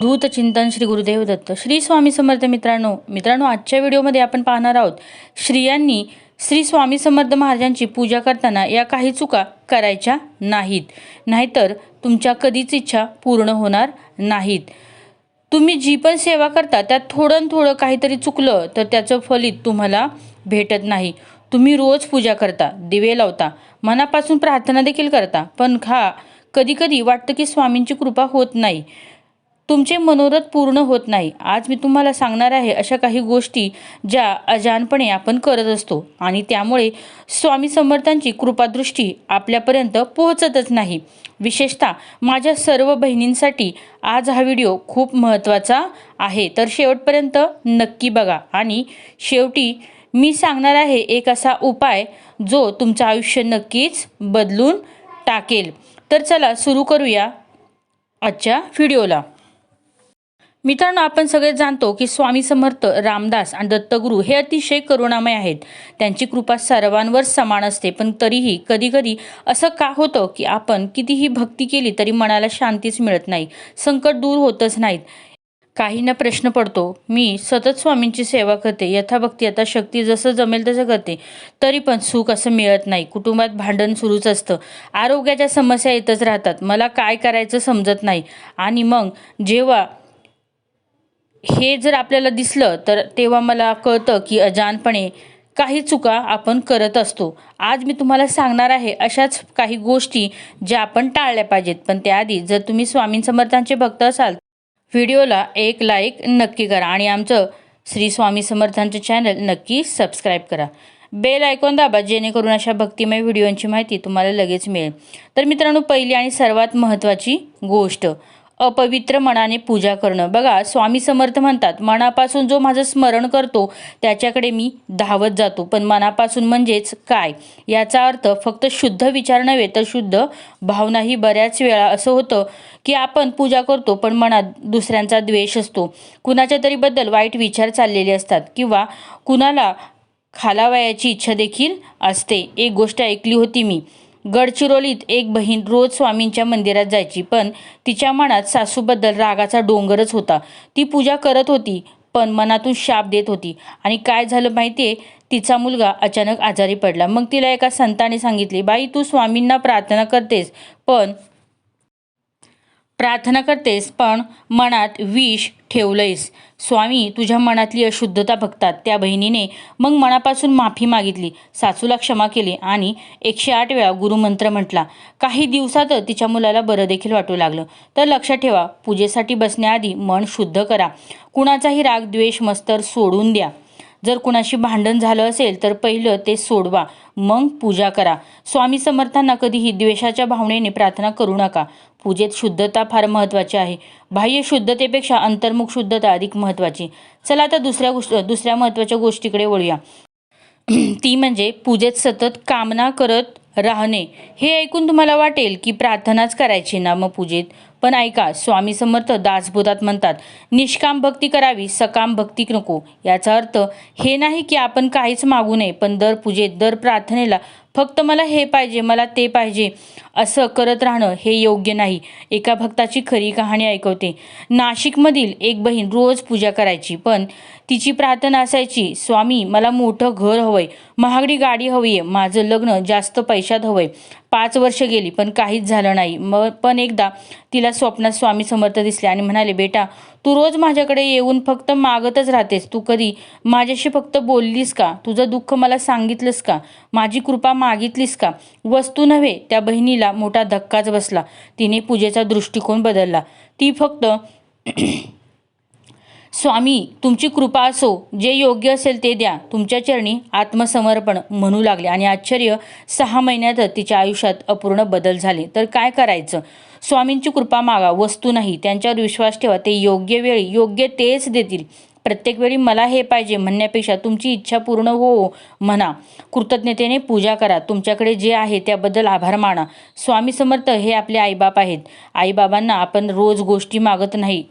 धूत चिंतन श्री गुरुदेव दत्त. श्री स्वामी समर्थ मित्रांनो मित्रांनो आजच्या व्हिडिओमध्ये आपण पाहणार आहोत स्त्रियांनी श्री स्वामी समर्थ महाराजांची पूजा करताना या काही चुका करायच्या नाहीत. नाहीतर तुमच्या कधीच इच्छा पूर्ण होणार नाहीत. तुम्ही जी पण सेवा करता त्यात थोडं थोडं काहीतरी चुकलं तर त्याचं फलित तुम्हाला भेटत नाही. तुम्ही रोज पूजा करता दिवे लावता मनापासून प्रार्थना देखील करता पण हा कधीकधी वाटतं की स्वामींची कृपा होत नाही. तुमचे मनोरथ पूर्ण होत नाही. आज मी तुम्हाला सांगणार आहे अशा काही गोष्टी ज्या अजानपणे आपण करत असतो आणि त्यामुळे स्वामी समर्थांची कृपादृष्टी आपल्यापर्यंत पोहोचतच नाही. विशेषतः माझ्या सर्व बहिणींसाठी आज हा व्हिडिओ खूप महत्त्वाचा आहे. तर शेवटपर्यंत नक्की बघा. आणि शेवटी मी सांगणार आहे एक असा उपाय जो तुमचं आयुष्य नक्कीच बदलून टाकेल. तर चला सुरू करूया आजच्या व्हिडिओला. मित्रांनो आपण सगळे जाणतो की स्वामी समर्थ रामदास आणि दत्तगुरू हे अतिशय करुणामय आहेत. त्यांची कृपा सर्वांवर समान असते पण तरीही कधीकधी असं का होतं की आपण कितीही भक्ती केली तरी मनाला शांतीच मिळत नाही संकट दूर होतच नाहीत. काहींना प्रश्न पडतो मी सतत स्वामींची सेवा करते यथाभक्ती आता शक्ती जसं जमेल तसं करते तरी पण सुख असं मिळत नाही कुटुंबात भांडण सुरूच असतं आरोग्याच्या समस्या येतच राहतात मला काय करायचं समजत नाही आणि मग जेव्हा हे जर आपल्याला दिसलं तर तेव्हा मला कळतं की अजानपणे काही चुका आपण करत असतो. आज मी तुम्हाला सांगणार आहे अशाच काही गोष्टी ज्या आपण टाळल्या पाहिजेत. पण त्याआधी जर तुम्ही स्वामी समर्थांचे भक्त असाल व्हिडिओला एक लाईक नक्की करा आणि आमचं श्री स्वामी समर्थांचं चॅनल नक्की सबस्क्राईब करा. बेल आयकॉन दाबा जेणेकरून अशा भक्तिमय व्हिडिओंची माहिती तुम्हाला लगेच मिळेल. तर मित्रांनो पहिली आणि सर्वात महत्त्वाची गोष्ट अपवित्र मनाने पूजा करणं. बघा स्वामी समर्थ म्हणतात मनापासून जो माझं स्मरण करतो त्याच्याकडे मी धावत जातो. पण मनापासून म्हणजेच काय? याचा अर्थ फक्त शुद्ध विचार नव्हे तर शुद्ध भावनाही बऱ्याच वेळा असं होतं की आपण पूजा करतो पण मनात दुसऱ्यांचा द्वेष असतो. कुणाच्या तरी बद्दल वाईट विचार चाललेले असतात किंवा कुणाला खालावयाची इच्छा देखील असते. एक गोष्ट ऐकली होती मी. गडचिरोलीत एक बहीण रोज स्वामींच्या मंदिरात जायची पण तिच्या मनात सासूबद्दल रागाचा डोंगरच होता. ती पूजा करत होती पण मनातून शाप देत होती. आणि काय झालं माहिती आहे तिचा मुलगा अचानक आजारी पडला. मग तिला एका संताने सांगितले बाई तू स्वामींना प्रार्थना करतेस पण प्रार्थना करतेस पण मनात विष ठेवलंयस. स्वामी तुझ्या मनातली अशुद्धता बघतात. त्या बहिणीने मग मनापासून माफी मागितली. सासूला क्षमा केली आणि एकशे आठ वेळा गुरुमंत्र म्हटला काही दिवसात तिच्या मुलाला बरं देखील वाटू लागलं. तर लक्षात ठेवा पूजेसाठी बसण्याआधी मन शुद्ध करा. कुणाचाही राग द्वेष मस्तर सोडून द्या. जर कुणाशी भांडण झालं असेल तर पहिलं ते सोडवा. मग पूजा करा. स्वामी समर्थांना कधीही द्वेषाच्या भावनेने प्रार्थना करू नका. पूजेत शुद्धता फार महत्त्वाची आहे. बाह्य शुद्धतेपेक्षा अंतर्मुख शुद्धता अधिक महत्त्वाची. चला आता दुसऱ्या गोष्ट दुसऱ्या महत्त्वाच्या गोष्टीकडे वळूया. ती म्हणजे पूजेत सतत कामना करत राहणे. हे ऐकून तुम्हाला वाटेल की प्रार्थनाच करायची नामपूजेत पण ऐका स्वामी समर्थ दासबोधात म्हणतात निष्काम भक्ती करावी सकाम भक्ती नको. याचा अर्थ हे नाही की आपण काहीच मागू नये पण दर पूजेत दर प्रार्थनेला फक्त मला हे पाहिजे मला ते पाहिजे असं करत राहणं हे योग्य नाही. एका भक्ताची खरी कहाणी ऐकवते. नाशिकमधील एक बहीण रोज पूजा करायची पण तिची प्रार्थना असायची स्वामी मला मोठं घर हवंय महागडी गाडी हवी आहे माझं लग्न जास्त पैशात हवंय. पाच वर्ष गेली पण काहीच झालं नाही. मग पण एकदा तिला स्वप्नात स्वामी समर्थ दिसले आणि म्हणाले बेटा तू रोज माझ्याकडे येऊन फक्त मागतच राहतेस. तू कधी माझ्याशी फक्त बोललीस का? तुझं दुःख मला सांगितलंस का? माझी कृपा मा मागितलीस का? वस्तू नव्हे त्या बहिणीला मोठा धक्काच बसला. तिने पूजेचा दृष्टिकोन बदलला. ती फक्त स्वामी तुमची कृपा असो जे योग्य असेल ते द्या. तुमच्या चरणी आत्मसमर्पण म्हणू लागले. आणि आश्चर्य सहा महिन्यातच तिच्या आयुष्यात अपूर्ण बदल झाले. तर काय करायचं? स्वामींची कृपा मागा. वस्तू नाही. त्यांच्यावर विश्वास ठेवा. ते योग्य वेळी योग्य तेच देतील. प्रत्येक वेळी मला हे पाहिजे म्हणण्यापेक्षा तुमची इच्छा पूर्ण हो म्हणा. कृतज्ञतेने पूजा करा. तुमच्याकडे जे आहे त्याबद्दल आभार माना. स्वामी समर्थ हे आपले आईबाप आहेत. आईबाबांना आपण रोज गोष्टी मागत नाही.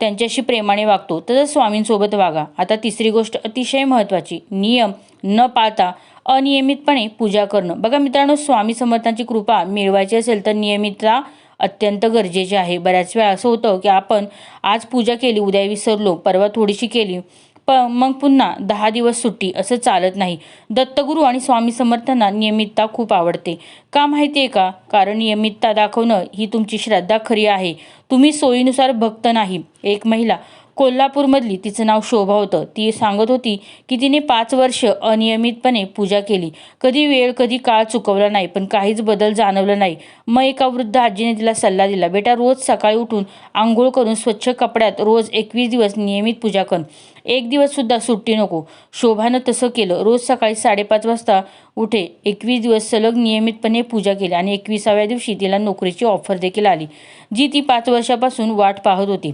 त्यांच्याशी प्रेमाने वागतो. तसंच स्वामींसोबत वागा. आता तिसरी गोष्ट अतिशय महत्त्वाची. नियम न पाळता अनियमितपणे पूजा करणं. बघा मित्रांनो स्वामी समर्थांची कृपा मिळवायची असेल तर नियमितता अत्यंत गरजेचे आहे. बऱ्याच वेळा असं होतं की आपण आज पूजा केली उद्या विसरलो परवा थोडीशी केली प मग पुन्हा दहा दिवस सुट्टी असं चालत नाही. दत्तगुरू आणि स्वामी समर्थांना नियमितता खूप आवडते. का माहिती आहे का? कारण नियमितता दाखवणं ही तुमची श्रद्धा खरी आहे. तुम्ही सोयीनुसार भक्त नाही. एक महिला कोल्हापूरमधली तिचं नाव शोभा होतं. ती सांगत होती की तिने पाच वर्ष अनियमितपणे पूजा केली. कधी वेळ कधी काळ चुकवला नाही पण काहीच बदल जाणवला नाही. मग एका वृद्ध आजीने तिला सल्ला दिला बेटा रोज सकाळी उठून आंघोळ करून स्वच्छ कपड्यात रोज एकवीस दिवस नियमित पूजा कर. एक दिवससुद्धा सुट्टी नको. शोभानं तसं केलं. रोज सकाळी साडेपाच वाजता उठे एकवीस दिवस सलग नियमितपणे पूजा केली आणि एकविसाव्या दिवशी तिला नोकरीची ऑफर देखील आली जी ती पाच वर्षापासून वाट पाहत होती.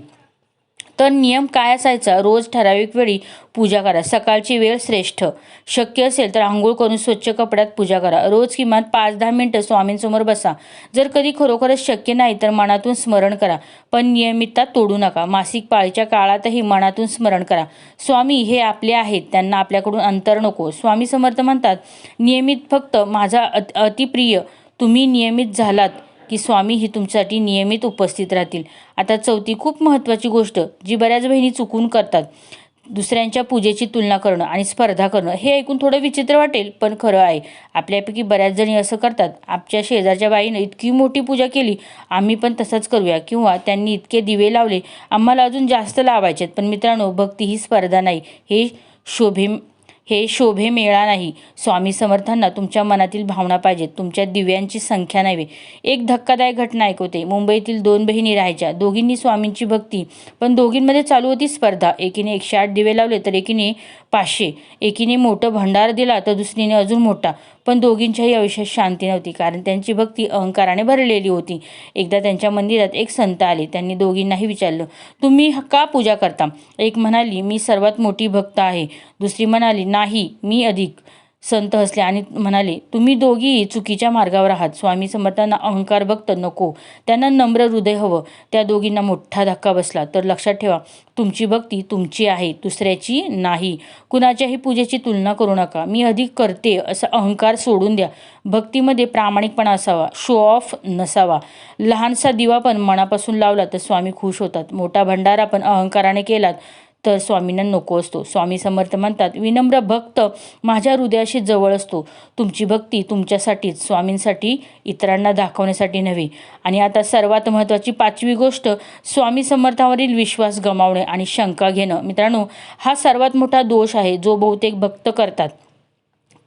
तर नियम काय असायचा? रोज ठराविक वेळी पूजा करा. सकाळची वेळ श्रेष्ठ. शक्य असेल तर आंघोळ करून स्वच्छ कपड्यात पूजा करा. रोज किमान पाच दहा मिनटं स्वामींसमोर बसा. जर कधी खरोखरच शक्य नाही तर मनातून स्मरण करा. पण नियमितता तोडू नका. मासिक पाळीच्या काळातही मनातून स्मरण करा. स्वामी हे आपले आहेत. त्यांना आपल्याकडून अंतर नको. स्वामी समर्थ म्हणतात नियमित फक्त माझा अत अतिप्रिय. तुम्ही नियमित झालात. की स्वामी ही तुमच्यासाठी नियमित उपस्थित राहतील. आता चौथी खूप महत्त्वाची गोष्ट जी बऱ्याच बहिणी चुकून करतात. दुसऱ्यांच्या पूजेची तुलना करणं आणि स्पर्धा करणं हे ऐकून थोडं विचित्र वाटेल पण खरं आहे. आपल्यापैकी बऱ्याच जणी असं करतात. आमच्या शेजारच्या बाईनं इतकी मोठी पूजा केली आम्ही पण तसंच करूया. किंवा त्यांनी इतके दिवे लावले आम्हाला अजून जास्त लावायचे पण मित्रांनो भक्ती ही स्पर्धा नाही. हे शोभे हे शोभे मेळा नाही. स्वामी समर्थांना तुमच्या मनातील भावना पाहिजेत. तुमच्या दिव्यांची संख्या नव्हे. एक धक्कादायक घटना ऐकवते. मुंबईतील दोन बहिणी राहायच्या. दोघींनी स्वामींची भक्ती पण दोघींमध्ये चालू होती स्पर्धा. एकीने एकशे आठ दिवे लावले तर एकीने पाचशे. एकीने मोठं भंडार दिला तर दुसरीने अजून मोठा. पण दोघींच्याही आयुष्यात शांती नव्हती कारण त्यांची भक्ती अहंकाराने भरलेली होती. एकदा त्यांच्या मंदिरात एक संत आले त्यांनी दोघींनाही विचारलं तुम्ही का पूजा करता? एक म्हणाली मी सर्वात मोठी भक्त आहे. दुसरी म्हणाली नाही मी अधिक. संत हसले आणि म्हणाले तुम्ही दोघीही चुकीच्या मार्गावर आहात. स्वामी समर्थांना अहंकार भक्त नको. त्यांना नम्र हृदय हवं. त्या दोघींना मोठा धक्का बसला. तर लक्षात ठेवा तुमची भक्ती तुमची आहे दुसऱ्याची नाही. कुणाच्याही पूजेची तुलना करू नका. मी अधिक करते असा अहंकार सोडून द्या. भक्तीमध्ये प्रामाणिकपणा असावा. शो ऑफ नसावा. लहानसा दिवा पण मनापासून लावला तर स्वामी खुश होतात. मोठा भंडारा पण अहंकाराने केलात. तर स्वामींना नको असतो. स्वामी समर्थ म्हणतात विनम्र भक्त माझ्या हृदयाशी जवळ असतो. तुमची भक्ती तुमच्यासाठीच स्वामींसाठी इतरांना दाखवण्यासाठी नव्हे. आणि आता सर्वात महत्त्वाची पाचवी गोष्ट स्वामी समर्थावरील विश्वास गमावणे आणि शंका घेणं. मित्रांनो हा सर्वात मोठा दोष आहे जो बहुतेक भक्त करतात.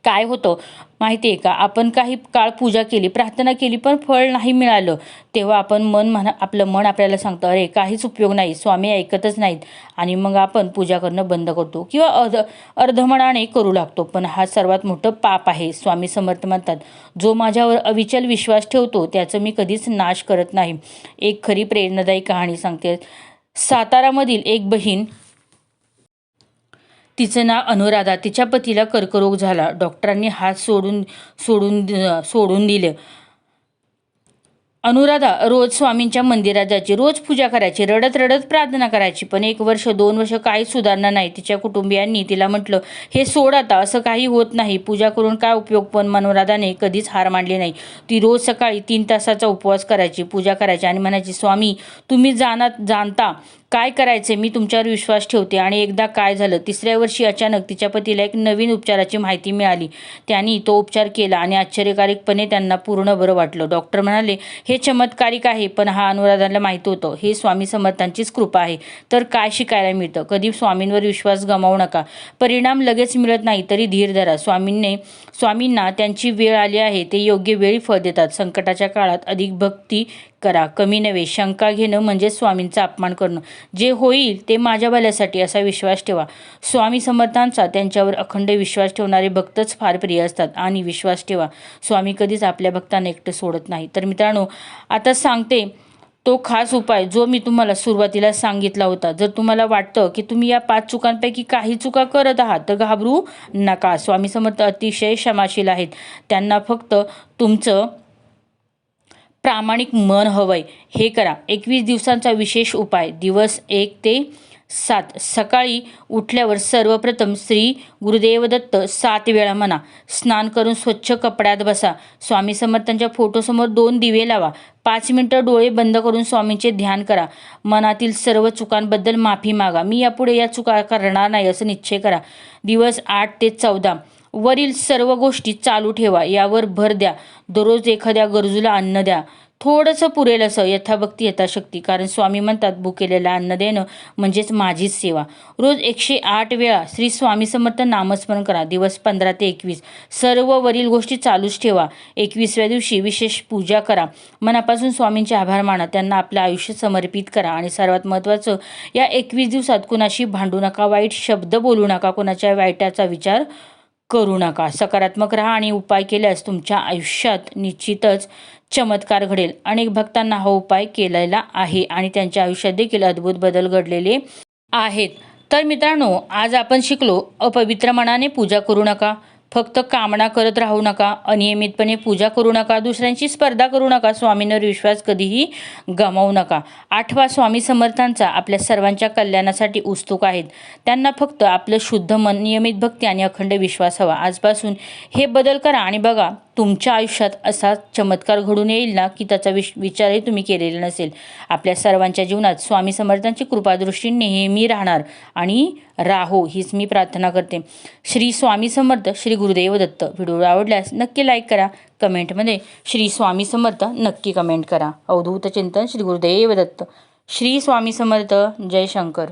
काय होतं? माहिती आहे का? आपण काही काळ पूजा केली प्रार्थना केली पण फळ नाही मिळालं. तेव्हा आपण मन म्हणा आपलं मन आपल्याला सांगतं अरे काहीच उपयोग नाही. स्वामी ऐकतच नाहीत. आणि मग आपण पूजा करणं बंद करतो. किंवा अर्ध अर्धमनाने करू लागतो. पण हा सर्वात मोठं पाप आहे स्वामी समर्थ म्हणतात. जो माझ्यावर अविचल विश्वास ठेवतो त्याचं मी कधीच नाश करत नाही. एक खरी प्रेरणादायी कहाणी सांगते. सातारामधील एक बहीण तिचं नाव अनुराधा. तिच्या पतीला कर्करोग झाला. डॉक्टरांनी हात सोडून सोडून सोडून दिले. अनुराधा रोज स्वामींच्या मंदिरात जायची. रोज पूजा करायची. रडत रडत प्रार्थना करायची. पण एक वर्ष दोन वर्ष काही सुधारणा नाही. तिच्या कुटुंबियांनी तिला म्हटलं हे सोड आता. असं काही होत नाही. पूजा करून काय उपयोग पण अनुराधाने कधीच हार मांडली नाही. ती रोज सकाळी तीन तासाचा उपवास करायची पूजा करायची आणि म्हणायची स्वामी तुम्ही जाणार जाणता काय करायचे मी तुमच्यावर विश्वास ठेवते. आणि एकदा काय झालं? तिसऱ्या वर्षी अचानक तिच्या पतीला एक नवीन उपचाराची माहिती मिळाली. त्यांनी तो उपचार केला आणि आश्चर्यकारकपणे त्यांना पूर्ण बरं वाटलं. डॉक्टर म्हणाले हे चमत्कारिक आहे पण हा अनुराधाला माहीत होतं. हे स्वामी समर्थांचीच कृपा आहे. तर काय शिकायला मिळतं? कधी स्वामींवर विश्वास गमावू नका. परिणाम लगेच मिळत नाही तरी धीर धरा. स्वामींनी स्वामींना त्यांची वेळ आली आहे. ते योग्य वेळी फळ देतात. संकटाच्या काळात अधिक भक्ती करा. कमी नव्हे शंका घेणं म्हणजे स्वामींचा अपमान करणं. जे होईल ते माझ्या भल्यासाठी असा विश्वास ठेवा. स्वामी समर्थांचा त्यांच्यावर अखंड विश्वास ठेवणारे भक्तच फार प्रिय असतात आणि विश्वास ठेवा. स्वामी कधीच आपल्या भक्तांना एकटं सोडत नाही. तर मित्रांनो आता सांगते तो खास उपाय जो मी तुम्हाला सुरुवातीला सांगितला होता. जर तुम्हाला वाटतं की तुम्ही या पाच चुकांपैकी काही चुका करत आहात तर घाबरू नका. स्वामी समर्थ अतिशय क्षमाशील आहेत. त्यांना फक्त तुमचं प्रामाणिक मन हवंय. हे करा. एकवीस दिवसांचा विशेष उपाय. दिवस एक ते सात. सकाळी उठल्यावर सर्वप्रथम श्री गुरुदेवदत्त सात वेळा म्हणा. स्नान करून स्वच्छ कपड्यात बसा. स्वामी समर्थांच्या फोटोसमोर दोन दिवे लावा. पाच मिनटं डोळे बंद करून स्वामींचे ध्यान करा. मनातील सर्व चुकांबद्दल माफी मागा. मी यापुढे या चुका करणार नाही असं निश्चय करा. दिवस आठ ते चौदा. वरील सर्व गोष्टी चालू ठेवा यावर भर द्या. दररोज एखाद्या गरजूला अन्न द्या. थोडंसं पुरेल असं यथाभक्ती यथाशक्ती. कारण स्वामी म्हणतात भुकेलेला अन्न देणं म्हणजेच माझीच सेवा. रोज एकशे आठ वेळा श्री स्वामी समर्थ नामस्मरण करा. दिवस पंधरा ते एकवीस. सर्व वरील गोष्टी चालूच ठेवा. एकवीसव्या दिवशी विशेष पूजा करा. मनापासून स्वामींचे आभार माना. त्यांना आपलं आयुष्य समर्पित करा. आणि सर्वात महत्त्वाचं या एकवीस दिवसात कुणाशी भांडू नका वाईट शब्द बोलू नका कुणाच्या वाईटाचा विचार करू नका. सकारात्मक राहा आणि उपाय केल्यास तुमच्या आयुष्यात निश्चितच चमत्कार घडेल. अनेक भक्तांना हा उपाय केलेला आहे आणि त्यांच्या आयुष्यात देखील अद्भुत बदल घडलेले आहेत. तर मित्रांनो आज आपण शिकलो अपवित्र मनाने पूजा करू नका. फक्त कामना करत राहू नका अनियमितपणे पूजा करू नका दुसऱ्यांची स्पर्धा करू नका स्वामींवर विश्वास कधीही गमावू नका. आठवा स्वामी समर्थांचा आपल्या सर्वांच्या कल्याणासाठी उत्सुक आहेत. त्यांना फक्त आपलं शुद्ध मन नियमित भक्ती आणि अखंड विश्वास हवा. आजपासून हे बदल करा आणि बघा तुमच्या आयुष्यात असा चमत्कार घडून येईल ना की त्याचा विश विचारही तुम्ही केलेला नसेल. आपल्या सर्वांच्या जीवनात स्वामी समर्थांची कृपादृष्टी नेहमी राहणार. आणि राहो हीच मी प्रार्थना करते. श्री स्वामी समर्थ श्री गुरुदेव दत्त. व्हिडिओ आवडल्यास नक्की लाईक करा. कमेंटमध्ये श्री स्वामी समर्थ नक्की कमेंट करा. अवधूत चिंतन श्री गुरुदेव दत्त. श्री स्वामी समर्थ जय शंकर.